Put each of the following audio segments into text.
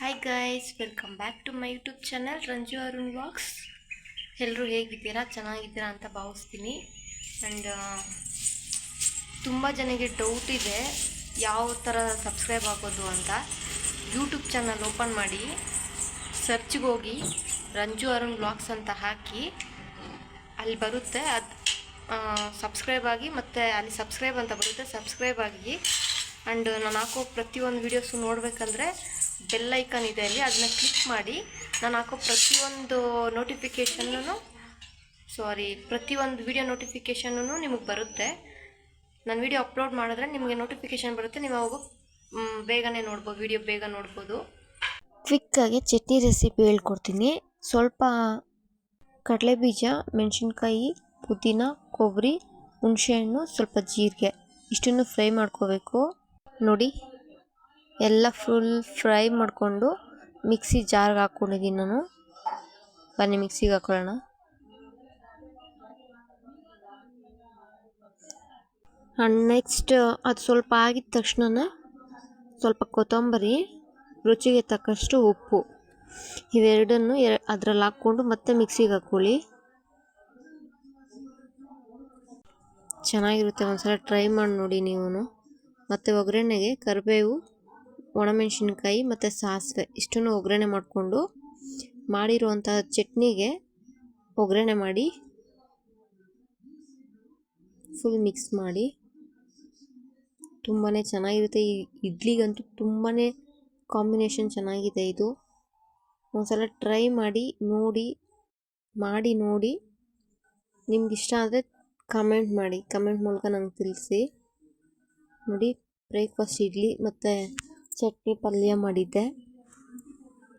Hi guys welcome back to my YouTube channel Ranju Arun vlogs ಎಲ್ಲರೂ ಹೇಗಿದ್ದೀರಾ? ಚೆನ್ನಾಗಿದ್ದೀರಾ ಅಂತ ಭಾವಿಸ್ತೀನಿ. ಆ್ಯಂಡ್ ತುಂಬ ಜನಕ್ಕೆ ಡೌಟ್ ಇದೆ, ಯಾವ ಥರ ಸಬ್ಸ್ಕ್ರೈಬ್ ಆಗೋದು ಅಂತ. ಯೂಟ್ಯೂಬ್ ಚಾನಲ್ ಓಪನ್ ಮಾಡಿ ಸರ್ಚ್ಗೆ ಹೋಗಿ ರಂಜು ಅರುಣ್ ವ್ಲಾಗ್ಸ್ ಅಂತ ಹಾಕಿ, ಅಲ್ಲಿ ಬರುತ್ತೆ. ಅದು ಸಬ್ಸ್ಕ್ರೈಬ್ ಆಗಿ, ಮತ್ತು ಅಲ್ಲಿ ಸಬ್ಸ್ಕ್ರೈಬ್ ಅಂತ ಬರುತ್ತೆ. ಸಬ್ಸ್ಕ್ರೈಬ್ ಆಗಿ. ಆ್ಯಂಡ್ ನಾನು ಹಾಕೋ ಪ್ರತಿಯೊಂದು ವೀಡಿಯೋಸು ನೋಡಬೇಕಂದ್ರೆ ಬೆಲ್ ಐಕನ್ ಇದೆ ಅಲ್ಲಿ, ಅದನ್ನ ಕ್ಲಿಕ್ ಮಾಡಿ ನಾನು ಹಾಕೋ ಪ್ರತಿಯೊಂದು ನೋಟಿಫಿಕೇಷನ್ನು ಸಾರಿ ಪ್ರತಿಯೊಂದು ವಿಡಿಯೋ ನೋಟಿಫಿಕೇಷನ್ನು ನಿಮಗೆ ಬರುತ್ತೆ. ನಾನು ವಿಡಿಯೋ ಅಪ್ಲೋಡ್ ಮಾಡಿದ್ರೆ ನಿಮಗೆ ನೋಟಿಫಿಕೇಷನ್ ಬರುತ್ತೆ, ನೀವು ಅವಾಗ ಬೇಗನೆ ನೋಡ್ಬೋದು ವಿಡಿಯೋ ಬೇಗ ನೋಡ್ಬೋದು. ಕ್ವಿಕ್ಕಾಗಿ ಚಟ್ನಿ ರೆಸಿಪಿ ಹೇಳ್ಕೊಡ್ತೀನಿ. ಸ್ವಲ್ಪ ಕಡಲೆ ಬೀಜ ಮೆಣಸಿನ್ಕಾಯಿ, ಪುದೀನ, ಕೊಬ್ಬರಿ, ಹುಣಸೆಹಣ್ಣು, ಸ್ವಲ್ಪ ಜೀರಿಗೆ, ಇಷ್ಟನ್ನು ಫ್ರೈ ಮಾಡ್ಕೋಬೇಕು. ನೋಡಿ. ಎಲ್ಲ ಫುಲ್ ಫ್ರೈ ಮಾಡಿಕೊಂಡು ಮಿಕ್ಸಿ ಜಾರ್ಗೆ ಹಾಕ್ಕೊಂಡಿದ್ದೀನಿ ನಾನು. ಬನ್ನಿ ಮಿಕ್ಸಿಗೆ ಹಾಕೊಳ್ಳೋಣ. ನೆಕ್ಸ್ಟ್ ಅದು ಸ್ವಲ್ಪ ಆಗಿದ ತಕ್ಷಣ ಸ್ವಲ್ಪ ಕೊತ್ತಂಬರಿ, ರುಚಿಗೆ ತಕ್ಕಷ್ಟು ಉಪ್ಪು. ಇವೆರಡನ್ನು ಅದರಲ್ಲಿ ಹಾಕ್ಕೊಂಡು ಮತ್ತೆ ಮಿಕ್ಸಿಗೆ ಹಾಕ್ಕೊಳ್ಳಿ ಚೆನ್ನಾಗಿರುತ್ತೆ ಒಂದ್ಸಲ ಟ್ರೈ ಮಾಡಿ ನೋಡಿ ನೀವು ಮತ್ತು ಒಗ್ಗರಣೆಗೆ ಕರಿಬೇವು ಒಣಮೆಣಸಿನ್ಕಾಯಿ ಮತ್ತು ಸಾಸಿವೆ ಇಷ್ಟನ್ನು ಒಗ್ಗರಣೆ ಮಾಡಿಕೊಂಡು ಮಾಡಿರುವಂಥ ಚಟ್ನಿಗೆ ಒಗ್ಗರಣೆ ಮಾಡಿ ಫುಲ್ ಮಿಕ್ಸ್ ಮಾಡಿ. ತುಂಬಾ ಚೆನ್ನಾಗಿರುತ್ತೆ. ಈ ಇಡ್ಲಿಗಂತೂ ತುಂಬಾ ಕಾಂಬಿನೇಷನ್ ಚೆನ್ನಾಗಿದೆ ಇದು. ಒಂದ್ಸಲ ಟ್ರೈ ಮಾಡಿ, ನೋಡಿ ಮಾಡಿ, ನೋಡಿ. ನಿಮ್ಗೆ ಇಷ್ಟ ಆದರೆ ಕಮೆಂಟ್ ಮಾಡಿ. ಕಮೆಂಟ್ ಮೂಲಕ ನಂಗೆ ತಿಳಿಸಿ. ನೋಡಿ ಬ್ರೇಕ್ಫಾಸ್ಟ್ ಇಡ್ಲಿ ಮತ್ತು ಚಟ್ನಿ ಪಲ್ಯ ಮಾಡಿದ್ದೆ.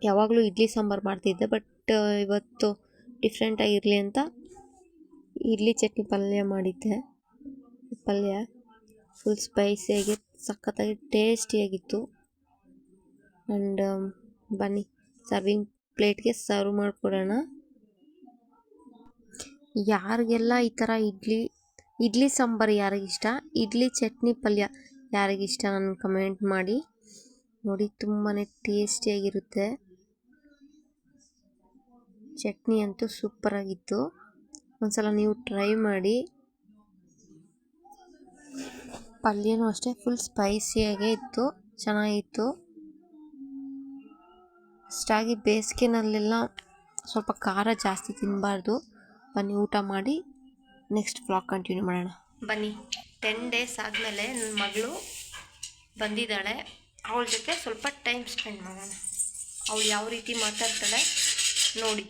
ಯಾವಾಗಲೂ ಇಡ್ಲಿ ಸಾಂಬಾರು ಮಾಡ್ತಿದ್ದೆ ಬಟ್ ಇವತ್ತು ಡಿಫ್ರೆಂಟಾಗಿರಲಿ ಅಂತ ಇಡ್ಲಿ ಚಟ್ನಿ ಪಲ್ಯ ಮಾಡಿದ್ದೆ. ಪಲ್ಯ ಫುಲ್ ಸ್ಪೈಸಿಯಾಗಿ ಸಖತ್ತಾಗಿ ಟೇಸ್ಟಿಯಾಗಿತ್ತು ಆ್ಯಂಡ್ ಬನ್ನಿ ಸರ್ವಿಂಗ್ ಪ್ಲೇಟ್ಗೆ ಸರ್ವ್ ಮಾಡಿಕೊಡೋಣ. ಯಾರಿಗೆಲ್ಲ ಈ ಥರ ಇಡ್ಲಿ ಇಡ್ಲಿ ಸಾಂಬಾರು ಯಾರಿಗಿಷ್ಟ, ಇಡ್ಲಿ ಚಟ್ನಿ ಪಲ್ಯ ಯಾರಿಗಿಷ್ಟ ನನ್ನ ಕಮೆಂಟ್ ಮಾಡಿ. ನೋಡಿ ತುಂಬಾ ಟೇಸ್ಟಿಯಾಗಿರುತ್ತೆ ಚಟ್ನಿ ಅಂತೂ ಸೂಪರಾಗಿತ್ತು ಒಂದ್ಸಲ ನೀವು ಟ್ರೈ ಮಾಡಿ. ಪಲ್ಯನೂ ಅಷ್ಟೇ ಫುಲ್ ಸ್ಪೈಸಿಯಾಗೇ ಇತ್ತು, ಚೆನ್ನಾಗಿತ್ತು. ಅಷ್ಟಾಗಿ ಬೇಸಿಗೆನಲ್ಲೆಲ್ಲ ಸ್ವಲ್ಪ ಖಾರ ಜಾಸ್ತಿ ತಿನ್ನಬಾರ್ದು ಬನ್ನಿ, ಊಟ ಮಾಡಿ. ನೆಕ್ಸ್ಟ್ ವ್ಲಾಗ್ ಕಂಟಿನ್ಯೂ ಮಾಡೋಣ. ಬನ್ನಿ ಟೆನ್ ಡೇಸ್ ಆದಮೇಲೆ ನನ್ನ ಮಗಳು ಬಂದಿದ್ದಾಳೆ. ಅವಳ ಜೊತೆ ಸ್ವಲ್ಪ ಟೈಮ್ ಸ್ಪೆಂಡ್ ಮಾಡೋಣ. ಅವಳು ಯಾವ ರೀತಿ ಮಾತಾಡ್ತಾಳೆ ನೋಡಿ.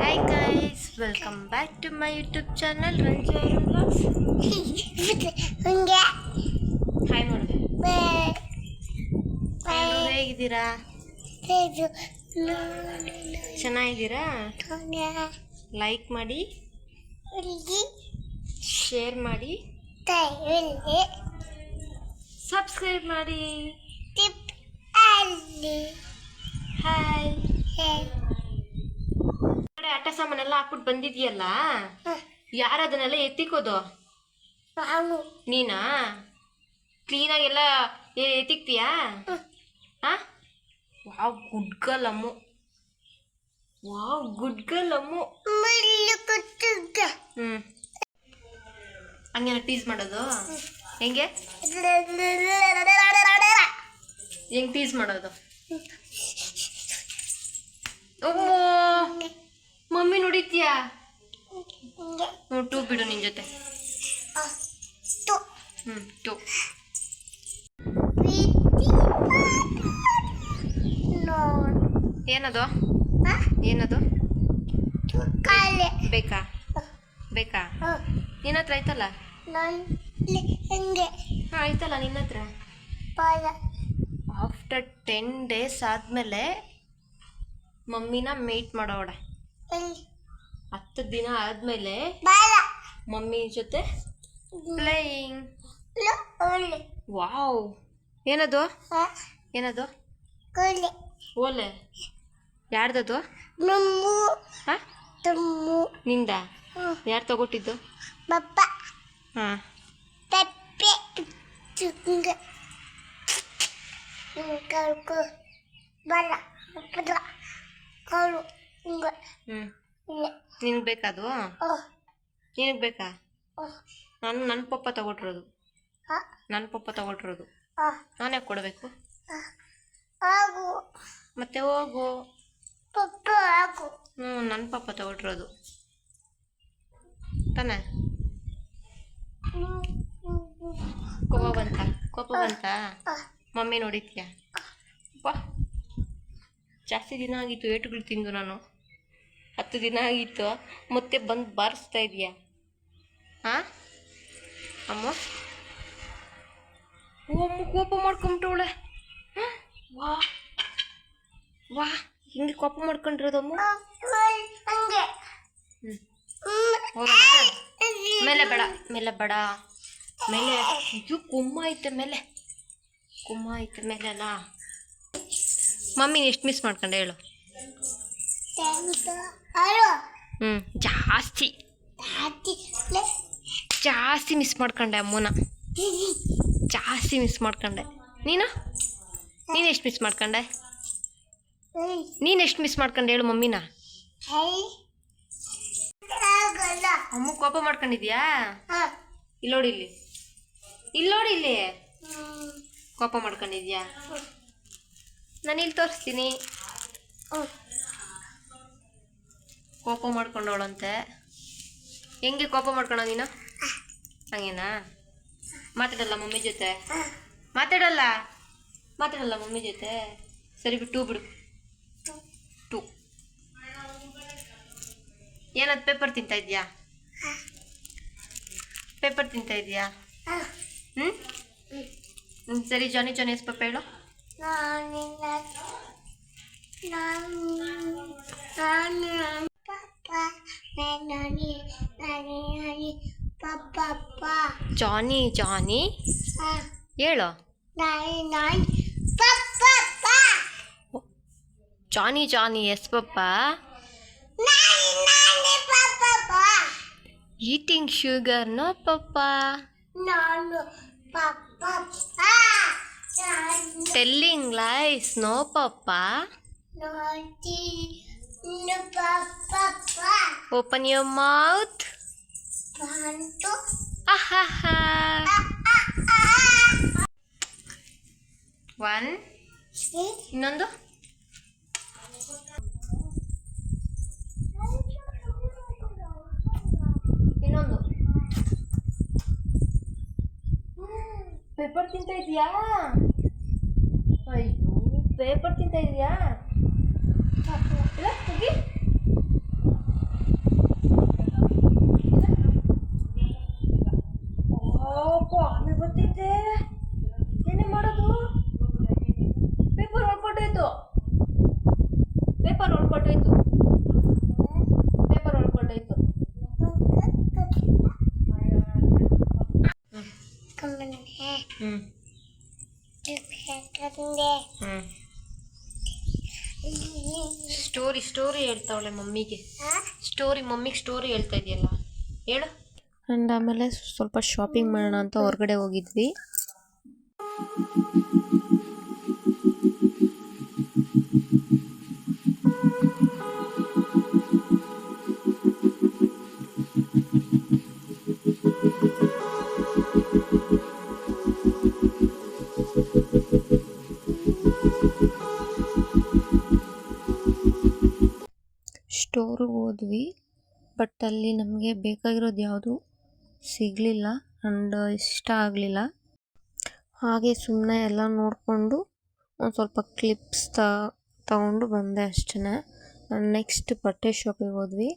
Hi guys welcome back to my YouTube channel Ranju vlogs ಹಂಗೆ. ಹಾಯ್ ಹೇಗಿದ್ದೀರಾ? ಚೆನ್ನಾಗಿದ್ದೀರಾ? ಲೈಕ್ ಮಾಡಿ. ಶೇರ್ ಮಾಡಿ. ಸಬ್ಸ್ಕ್ರೈಬ್ ಮಾಡಿ. ಟಿಪ್ ಅಲ್ಲಿ. ಹಾಯ್ ಕಡೆ ಆಟ ಸಾಮಾನೆಲ್ಲ ಹಾಕ್ಬಿಟ್ಟು ಬಂದಿದ್ಯಲ್ಲ? ಯಾರು ಅದನ್ನೆಲ್ಲ ಎತ್ತಿಕೋದು? ನಾನು. ನೀನಾ? ಕ್ಲೀನಾಗೆಲ್ಲ ಎತ್ತಿಕ್ತೀಯಾ? ಹಾಂ wow good girl Ammu. Wow good girl Ammu. ಹ್ಞೂ ಹಂಗೇನ ಟೀಸ್ ಮಾಡೋದು? ಹೆಂಗೆ? ಹೆಂಗೆ ಟೀಸ್ ಮಾಡೋದು? ಅಮ್ಮ ಮಮ್ಮಿ ನೋಡಿದ್ಯಾ ಹ್ಞೂ ಟೂ ಬಿಡು ನಿನ್ನ ಜೊತೆ. ಹ್ಞೂ ಟೂ. ಏನದು? ಏನದು? ಬೇಕಾ? ಬೇಕಾ? ನಿನ್ನ ಹತ್ರ ಆಯ್ತಲ್ಲ? ನಾನು ಹಂಗೆ? ಹಾಂ ಆಯ್ತಲ್ಲ ನಿನ್ನ ಹತ್ರ? ಆಫ್ಟರ್ ಟೆನ್ ಡೇಸ್ ಆದಮೇಲೆ ಮಮ್ಮಿನ ಮೀಟ್ ಮಾಡೋಣ ಹತ್ತು ದಿನ ಆದಮೇಲೆ ಮಮ್ಮಿ ಜೊತೆ ಪ್ಲೇಯಿಂಗ್ ವಾವ್. ಏನದು? ಏನದು? ಕೊಲೆ ಓಲೆ. ಯಾರ್ದದು? ನಮ್ಮು ಹಾಂ? ತಮ್ಮು. ನಿಂದ? ಯಾರು ತಗೊಟ್ಟಿದ್ದು? ಹಿಂಗೆ ನಿನಗೆ ಬೇಕಾದು ನಿನಗೆ ಬೇಕಾ? ನಾನು ನನ್ನ ಪಪ್ಪ ತಗೊಟ್ಟಿರೋದು. ಆ? ನನ್ನ ಪಪ್ಪ ತಗೊಟ್ಟಿರೋದು. ಆ. ನಾನೇ ಕೊಡಬೇಕು? ಮತ್ತೆ ಹೋಗು. ಹ್ಞೂ ನನ್ನ ಪಪ್ಪ ತಗೊಟ್ಟಿರೋದು. ತಾನೆ? ಕೋಪ ಬಂತ ಕೋಪ ಬಂತ ಮಮ್ಮಿ ನೋಡಿದ್ಯಾ? ಅಪ್ಪ ಜಾಸ್ತಿ ದಿನ ಆಗಿತ್ತು ಏಟುಗಳು ತಿಂದು ನಾನು. ಹತ್ತು ದಿನ ಆಗಿತ್ತು. ಮತ್ತೆ ಬಂದು ಬಾರಿಸ್ತಾ ಇದೆಯಾ? ಹಾಂ ಅಮ್ಮ. ಓ ಅಮ್ಮ ಕೋಪ ಮಾಡ್ಕೊಂಬಿಟ್ಟವಳೆ ವಾ. ವಾ. ಹಿಂಗೆ ಕೋಪ ಮಾಡ್ಕೊಂಡಿರೋದಮ್ಮ ಹಂಗೆ. ಹ್ಞೂ. ಮೇಲೆ ಬೇಡ ಮೇಲೆ ಬೇಡ. ಮೇಲೆ ಇದು ಕುಮ್ಮ ಐತೆ ಮೇಲೆ. ಕುಮ್ಮ ಐತೆ ಮೇಲೆ ಅಲ್ಲ ಮಮ್ಮಿ ಎಷ್ಟು ಮಿಸ್ ಮಾಡ್ಕೊಂಡೆ ಹೇಳು. ಹ್ಞೂ ಜಾಸ್ತಿ. ಜಾಸ್ತಿ ಮಿಸ್ ಮಾಡ್ಕೊಂಡೆ ಅಮ್ಮನ. ಜಾಸ್ತಿ ಮಿಸ್ ಮಾಡ್ಕೊಂಡೆ. ನೀನು? ನೀನು ಎಷ್ಟು ಮಿಸ್ ಮಾಡ್ಕೊಂಡೆ? ನೀನು ಎಷ್ಟು ಮಿಸ್ ಮಾಡ್ಕೊಂಡೆ ಹೇಳು ಮಮ್ಮಿನ. ಅಮ್ಮ ಕೋಪ ಮಾಡ್ಕೊಂಡಿದ್ಯಾ? ಇಲ್ಲೋಡಿ ಇಲ್ಲಿ ನೋಡಿ ಇಲ್ಲಿ. ಇಲ್ಲಿ ನೋಡಿ ಇಲ್ಲಿ. ಕೋಪ ಮಾಡ್ಕೊಂಡಿದ್ಯಾ? ನಾನು ಇಲ್ಲಿ ತೋರಿಸ್ತೀನಿ. ಕೋಪ ಮಾಡ್ಕೊಂಡವಳಂತೆ. ಹೆಂಗೆ ಕೋಪ ಮಾಡ್ಕೊಳ ನೀನು? ಹಂಗೇನಾ? ಮಾತಾಡಲ್ಲ ಮಮ್ಮಿ ಜೊತೆ. ಮಾತಾಡಲ್ಲ? ಮಾತಾಡಲ್ಲ ಮಮ್ಮಿ ಜೊತೆ? ಸರಿ ಬಿಟ್ಟು ಬಿಡು. ಟೂ. ಏನದು ಪೇಪರ್ ತಿಂತಾ ಇದೆಯಾ ಪೇಪರ್ ತಿಂತಾ ಇದೆಯಾ. ಹ್ಞೂ ಹ್ಞೂ ಸರಿ ಜಾನಿ ಜಾನಿ ಎಸ್ ಪಪ್ಪ ಹೇಳು ಜಾನಿ ಜಾನಿ ಹೇಳು Johnny Johnny yes papa eating sugar no ಪಪ್ಪ ನಾನು ಪಪ್ಪ, ನಾನು ಟೆಲ್ಲಿಂಗ್ ಲೈಸ್ ನೋ ಪಪ್ಪ ನಾಟಿ, ಇನ್ನು ಪಪ್ಪ, ಓಪನ್ ಯುವರ್ ಮೌತ್ ಬಂತು, ಆಹಾಹಾ ಆ, ಆ, ಆ. ಒನ್ ಈ ಇನ್ನೊಂದು ಇನ್ನೊಂದು Paper ತಿಂತ ಇದೆಯಾ? ಅಯ್ಯೋ ಪೇಪರ್ ತಿಂತ ಇದೆಯಾ? ಇಲ್ಲ ಹೋಗಿ ಆಮೇಲೆ ಗೊತ್ತೈತೆ ಏನೇ ಮಾಡೋದು ಪೇಪರ್ ಹೊಡ್ಕೊಟ್ಟೋಯ್ತು ಪೇಪರ್ ಹೊಡ್ಕೊಟ್ಟೋಯ್ತು ಪೇಪರ್ ಹೊಡ್ಕೊಟ್ಟೋಯ್ತು ಕಂದೆ ಹ್ಞೂ ಸ್ಟೋರಿ ಸ್ಟೋರಿ ಹೇಳ್ತಾವಳೆ ಮಮ್ಮಿಗೆ. ಸ್ಟೋರಿ ಮಮ್ಮಿಗೆ ಸ್ಟೋರಿ ಹೇಳ್ತಾ ಇದೆಯಲ್ಲ. ಹೇಳು. ಆ್ಯಂಡ್ ಆಮೇಲೆ ಸ್ವಲ್ಪ ಶಾಪಿಂಗ್ ಮಾಡೋಣ ಅಂತ ಹೊರಗಡೆ ಹೋಗಿದ್ವಿ. ಬಟ್ ಅಲ್ಲಿ ನಮಗೆ ಬೇಕಾಗಿರೋದು ಯಾವುದು ಸಿಗಲಿಲ್ಲ ಆ್ಯಂಡ್ ಇಷ್ಟ ಆಗಲಿಲ್ಲ. ಹಾಗೆ ಸುಮ್ಮನೆ ಎಲ್ಲ ನೋಡಿಕೊಂಡು ಒಂದು ಸ್ವಲ್ಪ ಕ್ಲಿಪ್ಸ್ ತ, ತಗೊಂಡು ಬಂದೆ ಅಷ್ಟೇ ನೆಕ್ಸ್ಟ್ ಬಟ್ಟೆ ಶಾಪಿಗೆ ಹೋದ್ವಿ.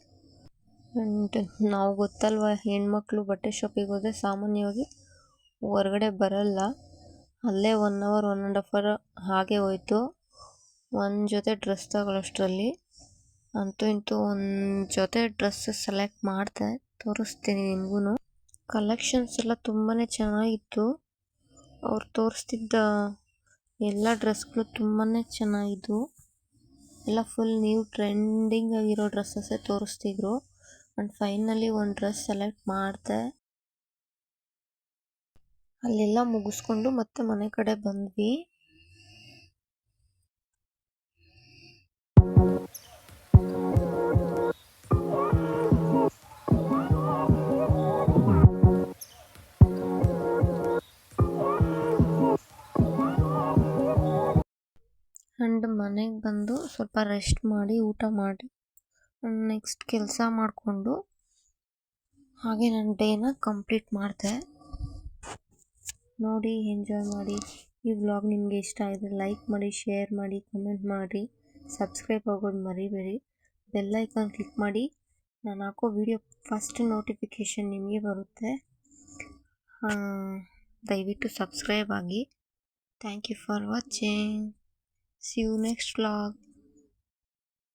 ಆ್ಯಂಡ್ ನಾವು ಗೊತ್ತಲ್ವ, ಹೆಣ್ಮಕ್ಳು ಬಟ್ಟೆ ಶಾಪಿಗೆ ಹೋದರೆ ಸಾಮಾನ್ಯವಾಗಿ ಹೊರಗಡೆ ಬರಲ್ಲ. ಅಲ್ಲೇ one hour one and half hour ಹಾಗೆ ಹೋಯ್ತು. ಒಂದು ಜೊತೆ ಡ್ರೆಸ್ ತಗೊಳ್ಳೋಷ್ಟರಲ್ಲಿ ಅಂತೂ ಇಂತೂ ಒಂದು ಜೊತೆ ಡ್ರೆಸ್ ಸೆಲೆಕ್ಟ್ ಮಾಡಿದೆ, ತೋರಿಸ್ತೀನಿ ನಿಮಗೂ ಕಲೆಕ್ಷನ್ಸ್ ಎಲ್ಲ ತುಂಬಾ ಚೆನ್ನಾಗಿತ್ತು. ಅವ್ರು ತೋರಿಸ್ತಿದ್ದ ಎಲ್ಲ ಡ್ರೆಸ್ಗಳು ತುಂಬಾ ಚೆನ್ನಾಗಿದ್ವು. ಎಲ್ಲ ಫುಲ್ ನ್ಯೂ ಟ್ರೆಂಡಿಂಗ್ ಆಗಿರೋ ಡ್ರೆಸ್ಸಸ್ಸೇ ತೋರಿಸ್ತಿದ್ರು. ಆ್ಯಂಡ್ ಫೈನಲಿ ಒಂದು ಡ್ರೆಸ್ ಸೆಲೆಕ್ಟ್ ಮಾಡಿದೆ. ಅಲ್ಲೆಲ್ಲ ಮುಗಿಸ್ಕೊಂಡು ಮತ್ತೆ ಮನೆ ಕಡೆ ಬಂದ್ವಿ. ಮನೆಗೆ ಬಂದು ಸ್ವಲ್ಪ ರೆಸ್ಟ್ ಮಾಡಿ ಊಟ ಮಾಡಿ ನೆಕ್ಸ್ಟ್ ಕೆಲಸ ಮಾಡಿಕೊಂಡು ಹಾಗೆ ನನ್ನ ಡೇನ ಕಂಪ್ಲೀಟ್ ಮಾಡಿದೆ. ನೋಡಿ ಎಂಜಾಯ್ ಮಾಡಿ. ಈ ವ್ಲಾಗ್ ನಿಮಗೆ ಇಷ್ಟ ಆಯಿತು ಲೈಕ್ ಮಾಡಿ ಶೇರ್ ಮಾಡಿ ಕಮೆಂಟ್ ಮಾಡಿ ಸಬ್ಸ್ಕ್ರೈಬ್ ಆಗೋದು ಮರಿಬೇಡಿ. ಬೆಲ್ ಐಕಾನ್ ಕ್ಲಿಕ್ ಮಾಡಿ. ನಾನು ಹಾಕೋ ವಿಡಿಯೋ ಫಸ್ಟ್ ನೋಟಿಫಿಕೇಷನ್ ನಿಮಗೆ ಬರುತ್ತೆ. ದಯವಿಟ್ಟು ಸಬ್ಸ್ಕ್ರೈಬ್ ಆಗಿ. Thank you for watching see you next vlog